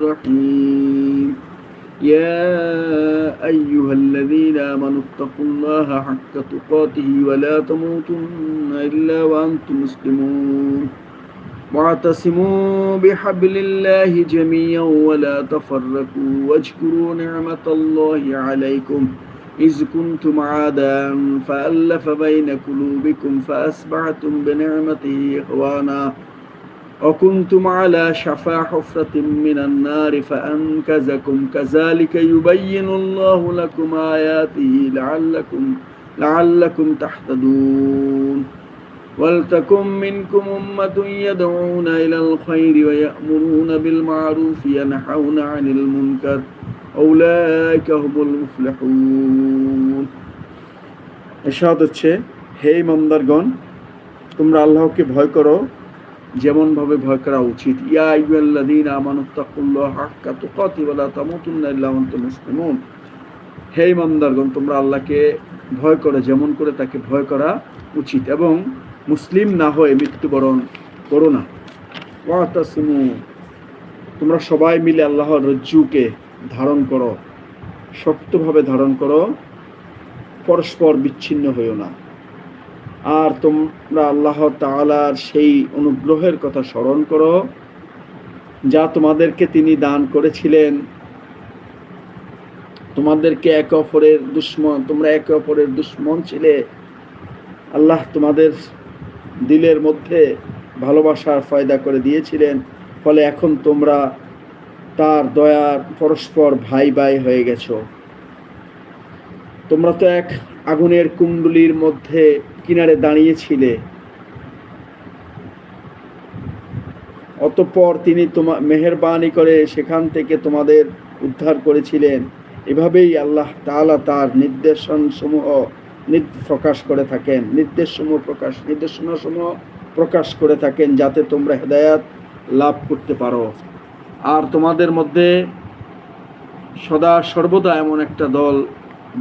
الرحيم. يا أيها الذين آمنوا اتقوا الله حق تقاته ولا تموتن إلا وأنتم مسلمون. واعتصموا بحبل الله جميعا ولا تفرقوا واذكروا نعمة الله عليكم. إذ كنتم عادا فألف بين قلوبكم فأصبحتم بنعمته إخوانا. وكنتم على شفا حفرة من النار فأنكزكم كذلك يبين الله لكم آياته لعلكم لعلكم تحتدون ولتكن منكم أمة يدعون إلى الخير ويأمرون بالمعروف ينحون عن المنكر أولئك هم المفلحون এরশাদ হচ্ছে হে ইমানদারগণ তোমরা আল্লাহকে ভয় করো যেমন ভাবে ভয় করা উচিত। হাক্কা হে ইমানদারগণ, তোমরা আল্লাহকে ভয় করো, যেমন করে তাকে ভয় করা উচিত। এবং মুসলিম না হয়ে মৃত্যুবরণ করো না। তোমরা সবাই মিলে আল্লাহর রজ্জুকে ধারণ করো, শক্তভাবে ধারণ করো, পরস্পর বিচ্ছিন্ন হইও না। আর তোমরা আল্লাহ তাআলার সেই অনুগ্রহের কথা স্মরণ করো, যা তোমাদেরকে তিনি দান করেছিলেন। তোমাদেরকে একে অপরের দুশ্মন, তোমরা একে অপরের দুশ্মন ছিলে। আল্লাহ তোমাদের দিলের মধ্যে ভালোবাসার ফায়দা করে দিয়েছিলেন, ফলে এখন তোমরা তার দয়ার পরস্পর ভাই ভাই হয়ে গেছো। তোমরা তো এক আগুনের কুণ্ডলির মধ্যে কিনারে দাঁড়িয়েছিলে। অতঃপর তিনি তোমা, মেহেরবানি করে সেখান থেকে তোমাদের উদ্ধার করেছিলেন। এভাবেই আল্লাহ তাআলা তার নির্দেশন সমূহ প্রকাশ করে থাকেন। নির্দেশ সমূহ প্রকাশ নির্দেশনা সমূহ প্রকাশ করে থাকেন যাতে তোমরা হেদায়াত লাভ করতে পারো। আর তোমাদের মধ্যে সদা সর্বদা এমন একটা দল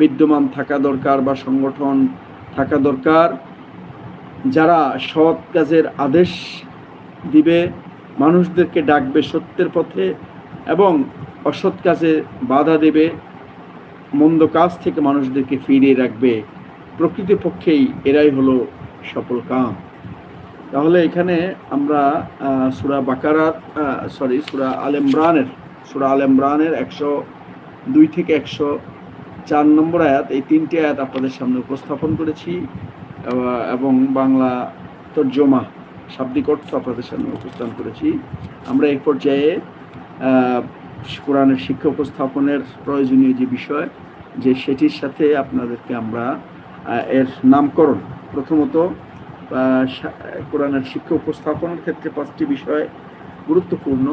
বিদ্যমান থাকা দরকার বা সংগঠন থাকা দরকার। যারা সৎ কাজের আদেশ দিবে, মানুষদেরকে ডাকবে সত্যের পথে এবং অসৎ কাজে বাধা দেবে, মন্দ কাজ থেকে মানুষদেরকে ফিরিয়ে রাখবে। প্রকৃতপক্ষেই এরাই হলো সফল কাম। তাহলে এখানে আমরা সুরা বাকারাত সরি সুরা আল ইমরানের, সুরা আল ইমরানের একশো দুই থেকে একশো চার নম্বর আয়াত, এই তিনটি আয়াত আপনাদের সামনে উপস্থাপন করেছি এবং বাংলা তর্জমা, শাব্দিক অর্থ আপনাদের সামনে উপস্থাপন করেছি। আমরা এই পর্যায়ে কোরআনের শিক্ষা উপস্থাপনের প্রয়োজনীয় যে বিষয়, যে সেটির সাথে আপনাদেরকে আমরা এর নামকরণ, প্রথমত কোরআনের শিক্ষা উপস্থাপনের ক্ষেত্রে পাঁচটি বিষয় গুরুত্বপূর্ণ।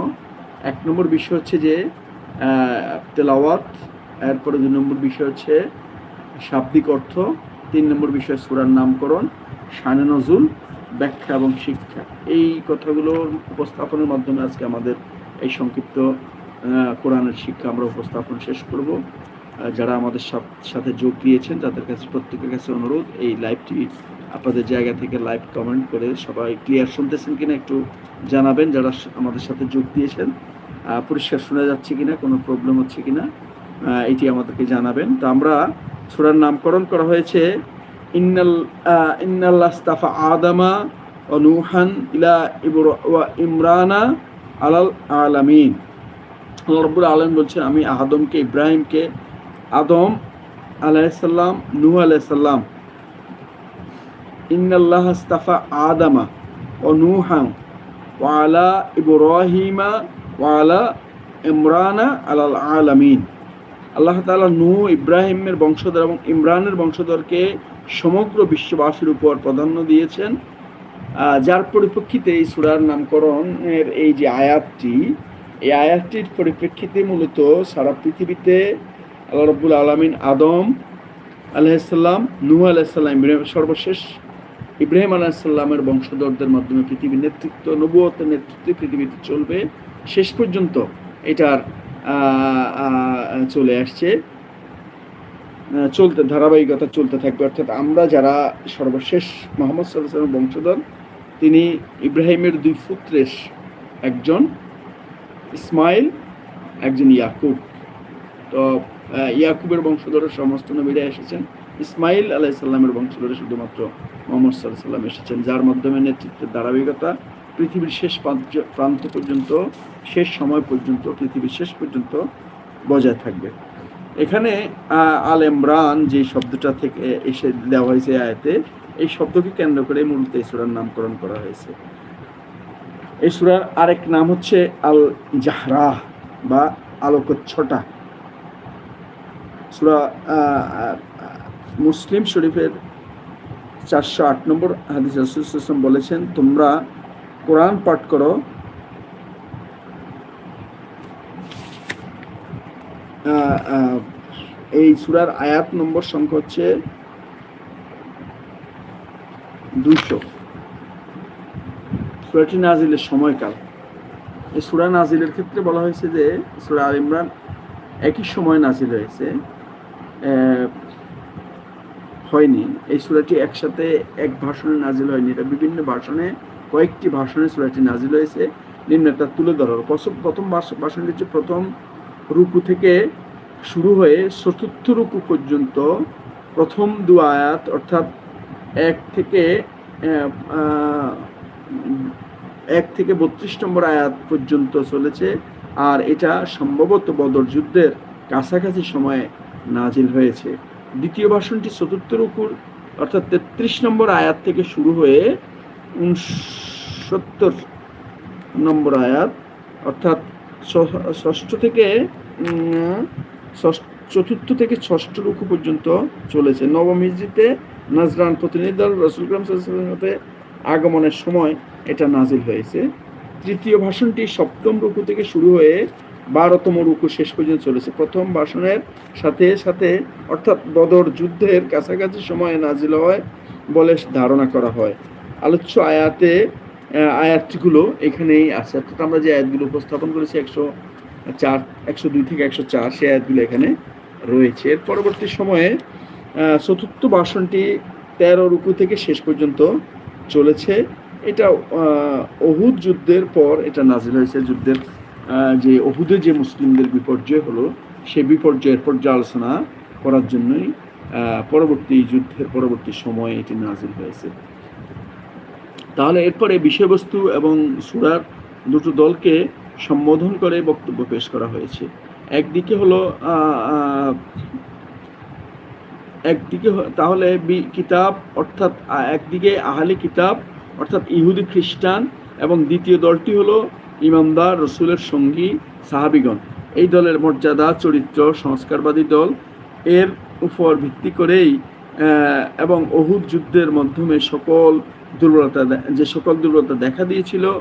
এক নম্বর বিষয় হচ্ছে যে তেলাওয়াত এরপরে দুই নম্বর বিষয় হচ্ছে শাব্দিক অর্থ, তিন নম্বর বিষয় সুরার নামকরণ শানে নজুল, ব্যাখ্যা এবং শিক্ষা। এই কথাগুলোর উপস্থাপনের মাধ্যমে আজকে আমাদের এই সংক্ষিপ্ত কোরআনের শিক্ষা আমরা উপস্থাপন শেষ করব। যারা আমাদের সাথে যোগ দিয়েছেন, তাদের কাছে, প্রত্যেকের কাছে অনুরোধ, এই লাইভটি আপনাদের জায়গা থেকে লাইভ কমেন্ট করে সবাই ক্লিয়ার শুনতেছেন কিনা একটু জানাবেন, যারা আমাদের সাথে যোগ দিয়েছেন। পরিষ্কার শোনা যাচ্ছে কিনা, কোনো প্রবলেম হচ্ছে কিনা এটি আমাদেরকে জানাবেন। তো আমরা সুরার নামকরণ করা হয়েছে, ইন্নাল ইন্নাল্লাস্তাফা আদামা ও নুহান ইলা ইবর ইমরানা আলাল আলামিন। রব্বুল আলম বলছেন আমি আদমকে, ইব্রাহিমকে, আদম আলাইসাল্লাম নুহ আলাইসাল্লাম ইন্নাল্লাহ আস্তাফা আদামা ও নুহান ওয়ালা ইব্রাহিমা ওয়ালা ইমরানা আলাল আলামিন। আল্লাহ তালা নু ইব্রাহিমের বংশধর এবং ইমরানের বংশধরকে সমগ্র বিশ্ববাসীর উপর প্রাধান্য দিয়েছেন। যার পরিপ্রেক্ষিতে এই সুরার নামকরণের এই যে আয়াতটি, এই আয়াতটির পরিপ্রেক্ষিতে মূলত সারা পৃথিবীতে আল্লাহ রব্বুল আলমিন আদম আলাইসাল্লাম নুহ আলাইসাল্লাম ইব্রাহিম সর্বশেষ ইব্রাহিম আলাহিসাল্লামের বংশধরদের মাধ্যমে পৃথিবীর নেতৃত্ব নবুয়তের নেতৃত্বে পৃথিবীতে চলবে। শেষ পর্যন্ত এটার চলে আসছে। চলতে, ধারাবাহিকতা চলতে থাকবে। অর্থাৎ আমরা যারা সর্বশেষ মোহাম্মদ সাল্লামের বংশধর, তিনি ইব্রাহিমের দুই পুত্রের একজন ইসমাইল, একজন ইয়াকুব। তো ইয়াকুবের বংশধরের সমস্ত নবীরা এসেছেন। ইসমাইল আলাইসাল্লামের বংশধরে শুধুমাত্র মোহাম্মদ সাল্লাহ সাল্লাম এসেছেন, যার মাধ্যমে নেতৃত্বের ধারাবাহিকতা পৃথিবীর শেষ প্রান্ত- পর্যন্ত, শেষ সময় পর্যন্ত, পৃথিবীর শেষ পর্যন্ত বজায় থাকবে। এখানে আল ইমরান যে শব্দটা থেকে এসে দেওয়া হয়েছে আয়াতে, এই শব্দকে কেন্দ্র করে মূলত এই সুরার নামকরণ করা হয়েছে। এই সুরার আরেক নাম হচ্ছে আল জাহরাহ বা আলোকচ্ছটা। সুরা মুসলিম শরীফের চারশো আট নম্বর হাদিস বলেছেন, তোমরা কোরআন পাঠ করো। এই সুরার আয়াত নম্বর সংখ্যা হচ্ছে দুইশো। সুরাটি নাজিলের সময়কাল। এই সুরা নাজিলের ক্ষেত্রে বলা হয়েছে যে, সুরা আল ইমরান একই সময় নাজিল হয়েছে। হয়নি। এই সুরাটি একসাথে এক ভাষণে নাজিল হয়নি। এটা বিভিন্ন ভাষণে কয়েকটি ভাষণে সুরাটি নাজিল হয়েছে নিম্ন নিম্নটা তুলে ধরা হলো। প্রথম- প্রথম ভাষ- ভাষণটি হচ্ছে প্রথম রুকু থেকে শুরু হয়ে চতুর্থ রুকু পর্যন্ত প্রথম দু আয়াত, অর্থাৎ এক থেকে এক থেকে বত্রিশ নম্বর আয়াত পর্যন্ত চলেছে, আর এটা সম্ভবত বদর যুদ্ধের কাছাকাছি সময়ে নাজিল হয়েছে দ্বিতীয় ভাষণটি চতুর্থ রুকুর, অর্থাৎ তেত্রিশ নম্বর আয়াত থেকে শুরু হয়ে উনসত্তর নম্বর আয়াত, অর্থাৎ ষষ্ঠ থেকে চতুর্থ থেকে ষষ্ঠ রুকু পর্যন্ত চলেছে। নবম হিজরিতে নাজরান প্রতিনিধি দল রসুল মতে আগমনের সময় এটা নাজিল হয়েছে। তৃতীয় ভাষণটি সপ্তম রুকু থেকে শুরু হয়ে বারোতম রুকু শেষ পর্যন্ত চলেছে। প্রথম ভাষণের সাথে সাথে, অর্থাৎ বদর যুদ্ধের কাছাকাছি সময়ে নাজিল হয় বলে ধারণা করা হয়। আলোচ্য আয়াতে আয়াতগুলো এখানেই আছে। অর্থাৎ আমরা যে আয়াতগুলো উপস্থাপন করেছি, একশো চার, একশো দুই থেকে একশো চার, সেই আয়াতগুলো এখানে রয়েছে। এর পরবর্তী সময়ে চতুর্থ ভাষণটি তেরো রুকু থেকে শেষ পর্যন্ত চলেছে। এটা অহুদ যুদ্ধের পর, এটা নাজিল হয়েছে যুদ্ধের যে অহুদে যে মুসলিমদের বিপর্যয় হলো, সে বিপর্যয়ের পর্যালোচনা করার জন্যই পরবর্তী যুদ্ধের পরবর্তী সময়ে এটি নাজিল হয়েছে। তাহলে এরপরে বিষয়বস্তু এবং সুরার দুটো দলকে সম্বোধন করে বক্তব্য পেশ করা হয়েছে। একদিকে হলো একদিকে তাহলে কিতাব অর্থাৎ একদিকে আহালি কিতাব অর্থাৎ ইহুদি খ্রিস্টান এবং দ্বিতীয় দলটি হলো ইমানদার রসুলের সঙ্গী সাহাবিগণ। এই দলের মর্যাদা, চরিত্র, সংস্কারবাদী দল, এর উপর ভিত্তি করেই এবং অহুদ যুদ্ধের মাধ্যমে সকল দুর্বলতা যে সকল দুর্বলতা দেখা দিয়েছিল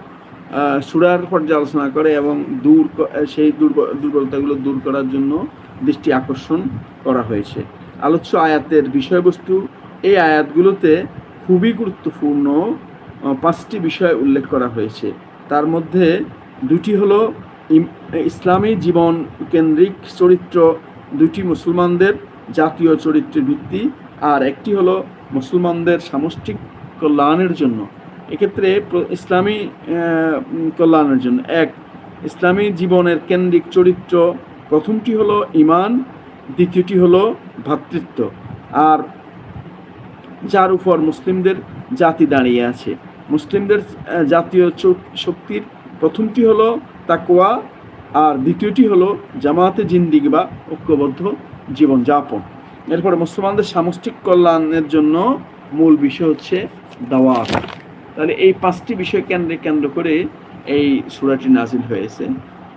সুরার পর্যালোচনা করে এবং দূর সেই দুর্ব- দুর্বলতাগুলো দূর করার জন্য দৃষ্টি আকর্ষণ করা হয়েছে। আলোচ্য আয়াতের বিষয়বস্তু, এই আয়াতগুলোতে খুবই গুরুত্বপূর্ণ পাঁচটি বিষয় উল্লেখ করা হয়েছে। তার মধ্যে দুটি হলো ইসলামী জীবন কেন্দ্রিক চরিত্র, দুটি মুসলমানদের জাতীয় চরিত্রের ভিত্তি, আর একটি হলো মুসলমানদের সামষ্টিক কল্যাণের জন্য। এক্ষেত্রে ইসলামী কল্যাণের জন্য। এক, ইসলামী জীবনের কেন্দ্রিক চরিত্র প্রথমটি হলো ইমান, দ্বিতীয়টি হলো ভ্রাতৃত্ব। আর যার উপর মুসলিমদের জাতি দাঁড়িয়ে আছে। মুসলিমদের জাতীয় শক্তির প্রথমটি হলো তাকোয়া আর দ্বিতীয়টি হলো জামাতে জিন্দিগি বা ঐক্যবদ্ধ জীবনযাপন। এরপরে মুসলমানদের সামষ্টিক কল্যাণের জন্য মূল বিষয় হচ্ছে দাওয়াত। তাহলে এই পাঁচটি বিষয় কেন্দ্রে কেন্দ্র করে এই সুরাটি নাজিল হয়েছে।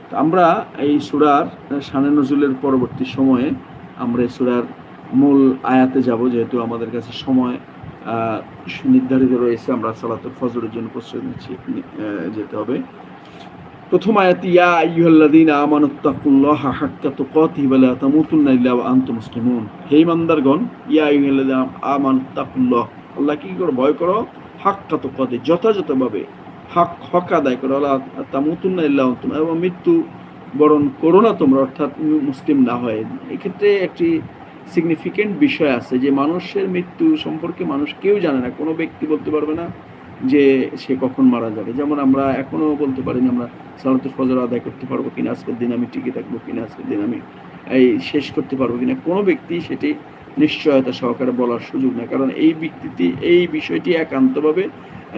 তো আমরা এই সুরার শানে নজরুলের পরবর্তী সময়ে আমরা এই সুরার মূল আয়াতে যাব, যেহেতু আমাদের কাছে সময় নির্ধারিত রয়েছে। আমরা সালাতুল ফজরের জন্য প্রস্তুত যেতে হবে। প্রথম আয়াত, ইয়া আইয়ুহাল্লাযীনা আমানুত্তাকুল্লাহা হাক্কা তুকাতিহি ওয়া লা তামুতুন্না ইল্লা ওয়া আনতুম মুসলিমুন। হে ইমানদারগণ, ইয়া আইয়ুহাল্লাযীনা আমানুত্তাকুল্লাহ আল্লাহ কি করো? ভয় করো? হাক্কা তুকাতি যথাযথভাবে হক হক আদায় করো। লা তামুতুন্না ইল্লা আনতুম। এবং মৃত্যু বরণ করো না তোমরা, অর্থাৎ মুসলিম না হয়। এক্ষেত্রে একটি সিগনিফিকেন্ট বিষয় আছে যে, মানুষের মৃত্যু সম্পর্কে মানুষ কেউ জানে না, কোনো ব্যক্তি বলতে পারবে না। যে সে কখন মারা যাবে। যেমন আমরা এখনও বলতে পারি না আমরা সালাতুল ফজর আদায় করতে পারব কিনা, আজকের দিন আমি টিকে থাকব কিনা, আজকের দিন আমি এই শেষ করতে পারব কিনা। কোনো ব্যক্তি সেটি নিশ্চয়তা সহকারে বলার সুযোগ নেই। কারণ এই ব্যক্তিটি, এই বিষয়টি একান্তভাবে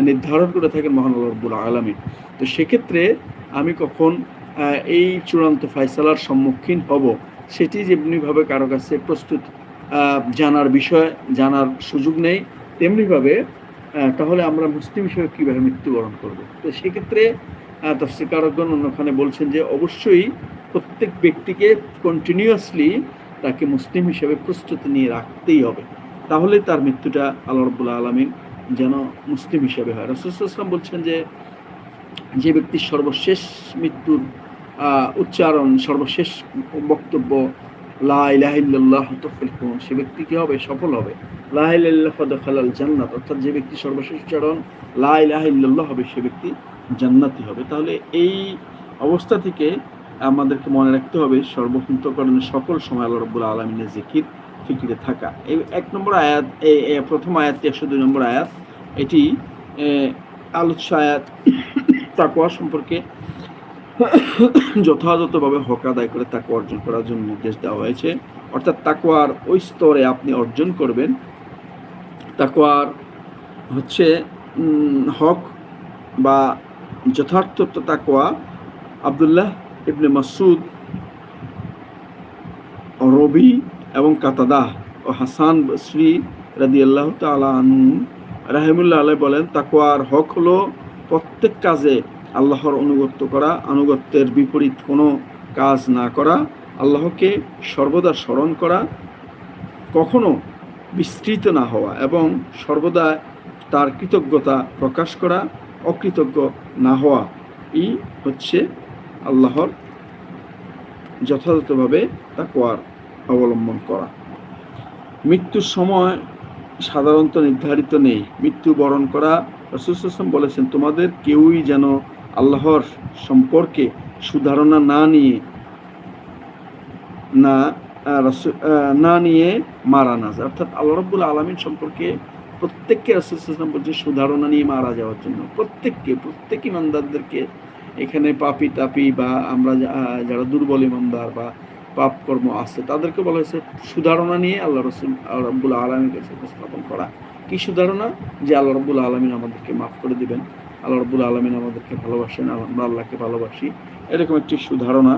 নির্ধারণ করে থাকেন মহান রব্বুল আলমী তো সেক্ষেত্রে আমি কখন এই চূড়ান্ত ফয়সালার সম্মুখীন হব, সেটি যেমনিভাবে কারও কাছে প্রস্তুত জানার বিষয়, জানার সুযোগ নেই, তেমনিভাবে তাহলে আমরা মুসলিম হিসেবে কীভাবে মৃত্যুবরণ করব? তো সেক্ষেত্রে তফসিকারকগণ অন্যখানে বলছেন যে, অবশ্যই প্রত্যেক ব্যক্তিকে কন্টিনিউয়াসলি তাকে মুসলিম হিসেবে প্রস্তুতি নিয়ে রাখতেই হবে। তাহলে তার মৃত্যুটা আল্লাহ রবুল্লা আলমিন যেন মুসলিম হিসেবে হয়। রসুলাম বলছেন যে যে ব্যক্তির সর্বশেষ মৃত্যুর উচ্চারণ, সর্বশেষ বক্তব্য লাহ সে ব্যক্তি কি হবে? সফল হবে। লাহিল্লাহ জান্নাত। অর্থাৎ যে ব্যক্তি সর্বশেষ উচ্চারণ লাহ হবে, সে ব্যক্তি জান্নাতি হবে। তাহলে এই অবস্থা থেকে আমাদেরকে মনে রাখতে হবে সর্বক্ষণকরণের সকল সময় আল্লাহ রব্বুল আলমিনের জিকির ফিকিরে থাকা। এই এক নম্বর আয়াত, এই প্রথম আয়াতটি একশো দুই নম্বর আয়াত, এটি আলোচ্য আয়াত তাকুয়া সম্পর্কে যথাযথভাবে হক আদায় করে তাকে অর্জন করার জন্য নির্দেশ দেওয়া হয়েছে। অর্থাৎ তাকোয়ার ওই স্তরে আপনি অর্জন করবেন। তাকোয়ার হচ্ছে হক বা যথার্থ তাকোয়া আবদুল্লাহ ইবনে মাসুদ রবি এবং কাতাদাহ ও হাসান শ্রী রাদি আল্লাহ তালা আনু রাহিমুল্লাহ আলাই বলেন তাকোয়ার হক হলো প্রত্যেক কাজে আল্লাহর অনুগত্য করা, আনুগত্যের বিপরীত কোনো কাজ না করা, আল্লাহকে সর্বদা স্মরণ করা, কখনো বিস্তৃত না হওয়া এবং সর্বদা তার কৃতজ্ঞতা প্রকাশ করা, অকৃতজ্ঞ না হওয়া। এই হচ্ছে আল্লাহর যথাযথভাবে তা তাকুয়ার অবলম্বন করা। মৃত্যুর সময় সাধারণত নির্ধারিত নেই। মৃত্যু বরণ করা রসুলাম বলেছেন, তোমাদের কেউই যেন আল্লাহর সম্পর্কে সুধারণা না নিয়ে, না না নিয়ে মারা না যায়। অর্থাৎ আল্লাহ রব্বুল আলমিন সম্পর্কে প্রত্যেককে রসুলাম বলছে সুধারণা নিয়ে মারা যাওয়ার জন্য প্রত্যেককে, প্রত্যেক ইমানদারদেরকে এখানে পাপি তাপি বা আমরা যারা দুর্বল ইমানদার বা পাপ কর্ম আছে, তাদেরকে বলা হয়েছে সুধারণা নিয়ে আল্লাহ রসুল রব্বুল আলমীর কাছে উপস্থাপন করা। কি সুধারণা? যে আল্লাহ রব্বুল আলমিন আমাদেরকে মাফ করে দিবেন। আল্লাহ রব্বুল আলমিন আমাদেরকে ভালোবাসেন, আমরা আল্লাহকে ভালোবাসি। এরকম একটি সুধারণা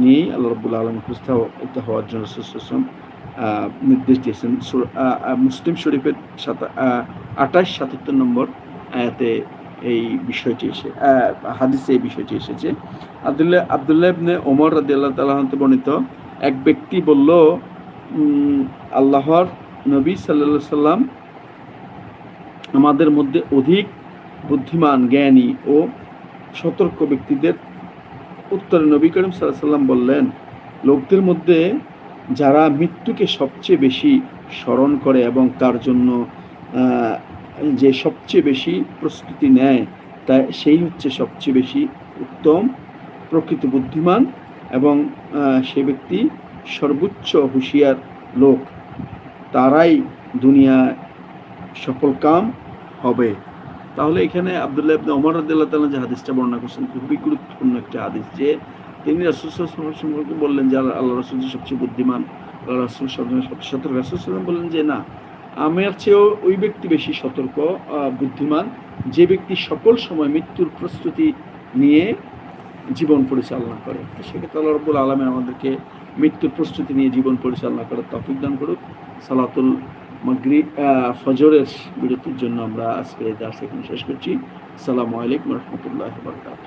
নিয়েই আল্লাহ রব্বুল আলম উপস্থিত হওয়ার জন্য সুসম নির্দেশ দিয়েছেন। মুসলিম শরীফের সাতা আঠাশ সাতাত্তর নম্বর আয়াতে এই বিষয়টি এসে হাদিসে এই বিষয়টি এসেছে। আবদুল্লাহ আবদুল্লাহ ইবনে ওমর রাদি আল্লাহ বর্ণিত, এক ব্যক্তি বলল আল্লাহর নবী সাল্লা সাল্লাম আমাদের মধ্যে অধিক বুদ্ধিমান, জ্ঞানী ও সতর্ক ব্যক্তিদের উত্তরে নবী করিম সাল্লাম বললেন, লোকদের মধ্যে যারা মৃত্যুকে সবচেয়ে বেশি স্মরণ করে এবং তার জন্য যে সবচেয়ে বেশি প্রস্তুতি নেয়, তা সেই হচ্ছে সবচেয়ে বেশি উত্তম, প্রকৃত বুদ্ধিমান এবং সে ব্যক্তি সর্বোচ্চ হুঁশিয়ার লোক। তারাই দুনিয়া সফল কাম হবে। তাহলে এখানে আবদুল্লাহ ইবনে রাদিয়াল্লাহু তাআলা যে হাদিসটা বর্ণনা করছেন, খুবই গুরুত্বপূর্ণ একটা হাদিস যে তিনি রাসূল সম্পর্কে বললেন যে আল্লাহ রাসূল সবচেয়ে বুদ্ধিমান আল্লাহ রাসূল সবচেয়ে সতর্ক। রাসূল বললেন যে, না, আমার চেয়েও ওই ব্যক্তি বেশি সতর্ক বুদ্ধিমান। যে ব্যক্তি সকল সময় মৃত্যুর প্রস্তুতি নিয়ে জীবন পরিচালনা করে সেক্ষেত্রে আল্লাহ রব্বুল আলমের আমাদেরকে মৃত্যুর প্রস্তুতি নিয়ে জীবন পরিচালনা করার তফিক দান করুক। সালাতুল ফজরের বিরতির জন্য আমরা আজকে দাস এখানে শেষ করছি। আসসালামু আলাইকুম রহমতুল্লাহ বরকাত